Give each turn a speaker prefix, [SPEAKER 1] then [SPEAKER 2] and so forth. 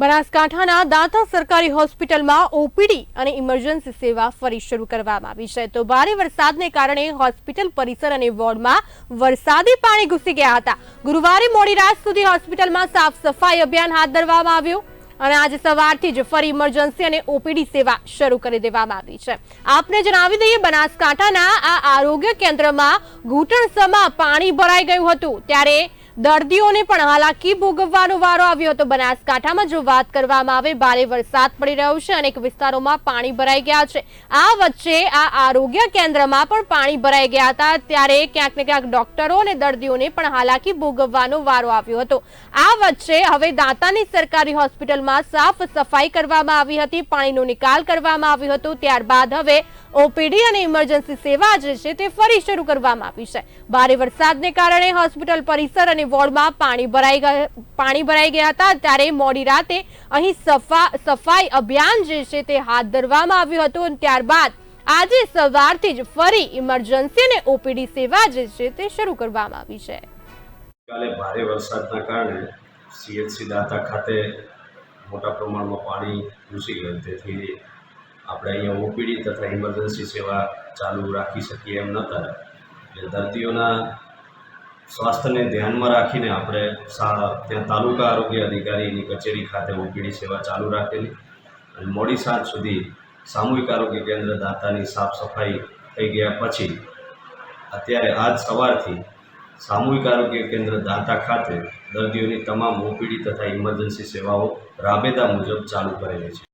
[SPEAKER 1] બનાસકાંઠાના દાંતા સરકારી હોસ્પિટલમાં ઓપીડી અને ઇમરજન્સી સેવા ફરી શરૂ કરવામાં આવી છે. તો ભારે વરસાદને કારણે હોસ્પિટલ પરિસર અને વોર્ડમાં વરસાદી પાણી ઘૂસી ગયા હતા. ગુરુવારે મોડી રાત સુધી હોસ્પિટલમાં સાફ સફાઈ અભિયાન હાથ ધરવામાં આવ્યું અને આજે સવારથી જ ફરી ઇમરજન્સી અને ઓપીડી સેવા શરૂ કરી દેવામાં આવી છે. આપને જણાવી દઈએ, બનાસકાંઠાના આ આરોગ્ય કેન્દ્રમાં ઘૂંટણસમાં પાણી ભરાઈ ગયું હતું. ત્યારે દર્દીઓને પણ હાલાકી ભોગવવાનો વારો આવ્યો હતો. બનાસકાંઠામાં જો વાત કરવામાં આવે, ભારે વરસાદ પડી રહ્યો છે અનેક વિસ્તારોમાં પાણી ભરાઈ ગયા છે. આ વચ્ચે આ આરોગ્ય કેન્દ્રમાં પણ પાણી ભરાઈ ગયા હતા. ત્યારે ક્યાંક ને ક્યાંક ડોક્ટરો અને દર્દીઓને પણ હાલાકી ભોગવવાનો વારો આવ્યો હતો. આ વચ્ચે હવે દાંતાની સરકારી હોસ્પિટલમાં સાફ સફાઈ કરવામાં આવી હતી. પાણીનો નિકાલ કરવામાં આવ્યો હતો. ત્યારબાદ હવે ઓપીડી અને ઇમરજન્સી સેવા જે છે તે ફરી શરૂ કરવામાં આવી છે. ભારે વરસાદને કારણે હોસ્પિટલ પરિસર અને વોર્ડમાં પાણી ભરાઈ ગયા, પાણી ભરાઈ ગયા હતા ત્યારે મોડી રાતે અહીં સફા, સફાઈ અભિયાન જે છે તે હાથ ધરવામાં આવ્યું હતું ત્યારબાદ આજે સવારથી જ ફરી ઇમરજન્સી અને ઓપીડી સેવા જે છે તે શરૂ કરવામાં આવી છે.
[SPEAKER 2] કાલે ભારે વરસાદના કારણે સીએચસી દાતા ખાતે મોટા પ્રમાણમાં પાણી ઘૂસી ગયું. તેથી આપણે અહીંયા ઓપીડી તથા ઇમરજન્સી સેવા ચાલુ રાખી શકીએ એમ નહોતા. એટલે દર્દીઓના સ્વાસ્થ્યને ધ્યાનમાં રાખીને આપણે ત્યાં તાલુકા આરોગ્ય અધિકારીની કચેરી ખાતે ઓપીડી સેવા ચાલુ રાખેલી અને મોડી સાંજ સુધી સામૂહિક આરોગ્ય કેન્દ્ર દાતાની સાફ સફાઈ થઈ ગયા પછી અત્યારે આજ સવારથી સામૂહિક આરોગ્ય કેન્દ્ર દાંતા ખાતે દર્દીઓની તમામ ઓપીડી તથા ઇમરજન્સી સેવાઓ રાબેતા મુજબ ચાલુ કરેલી છે.